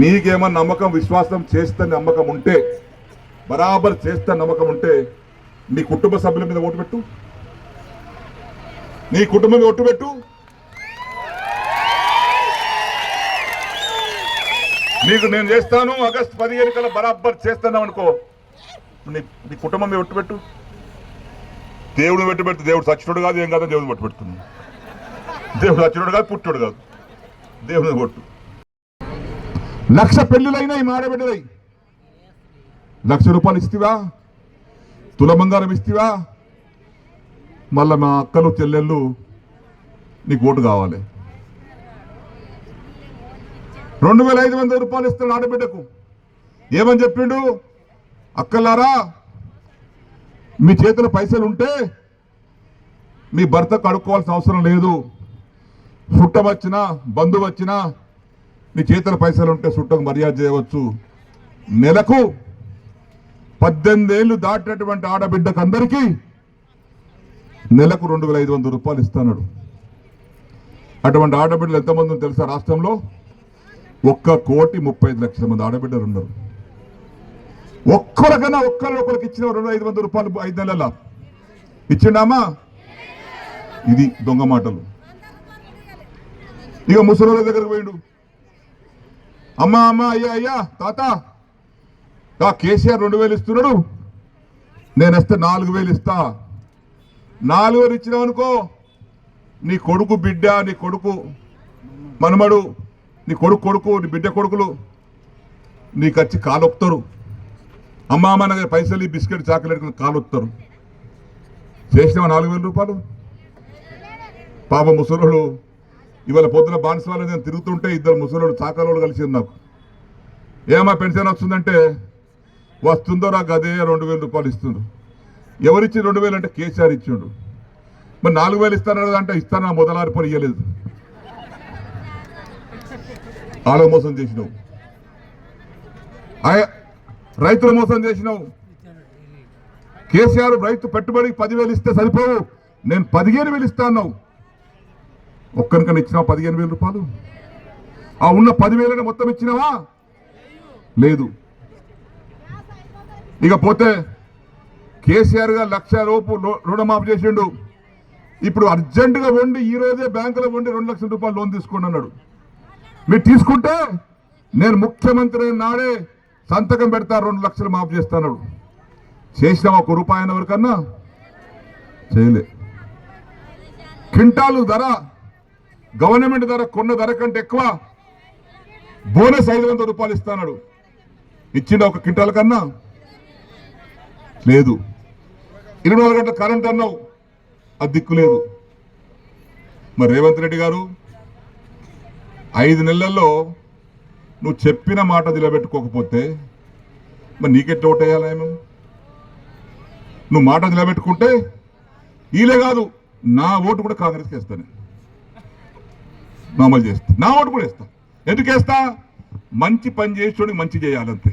నీకేమో నమ్మకం విశ్వాసం చేస్తే నమ్మకం ఉంటే బరాబర్ చేస్తే నమ్మకం ఉంటే నీ కుటుంబ సభ్యుల మీద ఓటు పెట్టు. నీ కుటుంబం మీద ఓటు పెట్టు. నీకు నేను చేస్తాను ఆగస్ట్ పదిహేను కల్లా బరాబర్ చేస్తున్నావు అనుకో నీ నీ కుటుంబం మీద ఒట్టు పెట్టు. దేవుడు పెట్టు పెడితే దేవుడు సచ్చినోడు కాదు ఏం కాదు దేవుడు పట్టు పెడుతుంది. దేవుడు సచ్చినోడు కాదు పుట్టోడు కాదు. దేవుని కొట్టు లక్ష పెళ్ళిలైనా ఈ మాడబిడ్డలై. లక్ష రూపాయలు ఇస్తావా? తుల బంగారం ఇస్తావా? మళ్ళా మా అక్కలు చెల్లెళ్ళు నీకు ఓటు కావాలి. రెండు వేల ఐదు వందల రూపాయలు ఇస్తాడు ఆడబిడ్డకు. ఏమని చెప్పిండు? అక్కలారా మీ చేతిలో పైసలు ఉంటే మీ భర్త కడుక్కోవాల్సిన అవసరం లేదు. చుట్టం వచ్చినా బంధువు వచ్చినా నీ చేతుల పైసలు ఉంటే చుట్టకు మర్యాద చేయవచ్చు. నెలకు పద్దెనిమిది ఏళ్ళు దాటినటువంటి ఆడబిడ్డకు అందరికీ నెలకు రెండు వేల ఐదు వందల రూపాయలు ఇస్తున్నాడు అటువంటి ఆడబిడ్డలు ఎంతమంది తెలుసా రాష్ట్రంలో? ఒక్క కోటి ముప్పై ఐదు లక్షల మంది ఆడబిడ్డలు ఉన్నారు ఒక్కరికైనా ఒక్కరు ఒకరికి ఇచ్చిన రెండు ఐదు వందల రూపాయలు ఐదు నెలల. ఇచ్చిండామా? ఇది దొంగ మాటలు. ఇక ముసలి దగ్గరకు పోయిండు. అమ్మా అమ్మా అయ్యా అయ్యా తాత. ఆ కేసీఆర్ రెండు వేలు ఇస్తున్నాడు. నేను వస్తే నాలుగు వేలు ఇస్తా. నాలుగు వేలు ఇచ్చినావు అనుకో నీ కొడుకు బిడ్డ నీ కొడుకు మనమడు నీ కొడుకు కొడుకు నీ బిడ్డ కొడుకులు నీకు వచ్చి కాలొప్పుతారు అమ్మ అమ్మ నగర పైసలు బిస్కెట్ చాక్లెట్ కాలొప్పుతారు చేసినావా నాలుగు వేల రూపాయలు? పాప ముసలోళ్ళు ఇవాళ పొద్దున బానిసవాళ్ళు నేను తిరుగుతుంటే ఇద్దరు ముసలోళ్ళు చాకలోళ్ళు కలిసి నాకు ఏమా పెన్షన్ వస్తుందంటే వస్తుందో నాకు అదే రెండు వేల రూపాయలు ఇస్తుండ్రు. ఎవరిచ్చి రెండు వేలు అంటే కేసీఆర్ ఇచ్చిండు. మరి నాలుగు వేలు ఇస్తానన్నది అంటే ఇస్తాను నా మొదలారి పని ఇవ్వలేదు ఆలో మోసం చేసినావు. రైతుల మోసం చేసినావు. కేసీఆర్ రైతు పెట్టుబడికి పదివేలు ఇస్తే సరిపోవు. నేను పదిహేను వేలు ఇస్తా అన్నావు. ఒక్కరికన్నా ఇచ్చినావా? పదిహేను వేల రూపాయలు? ఆ ఉన్న పదివేలని మొత్తం ఇచ్చినావా? లేదు. ఇక పోతే కేసీఆర్ గారు లక్ష లోపు రుణమాఫీ చేసిండు. ఇప్పుడు అర్జెంటుగా వండి ఈ రోజే బ్యాంకులో వండి రెండు లక్షల రూపాయలు లోన్ తీసుకోండి అన్నాడు. మీరు తీసుకుంటే నేను ముఖ్యమంత్రి నాడే సంతకం పెడతా రెండు లక్షలు మాఫ్ చేస్తాను చేసినాం ఒక రూపాయి అయిన వరకన్నా? చేయలే. క్వింటాలు ధర గవర్నమెంట్ ధర కొన్న ధర కంటే ఎక్కువ బోనస్ ఐదు వందల రూపాయలు ఇస్తాడు ఇచ్చిండ ఒక క్వింటాల్ కన్నా? లేదు. ఇరవై నాలుగు గంటల కరెంట్ అన్నావు. అది దిక్కు లేదు. మరి రేవంత్ రెడ్డి గారు ఐదు నెలల్లో నువ్వు చెప్పిన మాట నిలబెట్టుకోకపోతే మరి నీకెట్ ఓటేయాలా మేము నువ్వు మాట నిలబెట్టుకుంటే ఈలే కాదు. నా ఓటు కూడా కాంగ్రెస్కి వేస్తాను. అమలు చేస్తా. నా ఓటు కూడా ఇస్తా ఎందుకు వేస్తా? మంచి పని చేసేవాడికి మంచి చేయాలంతే.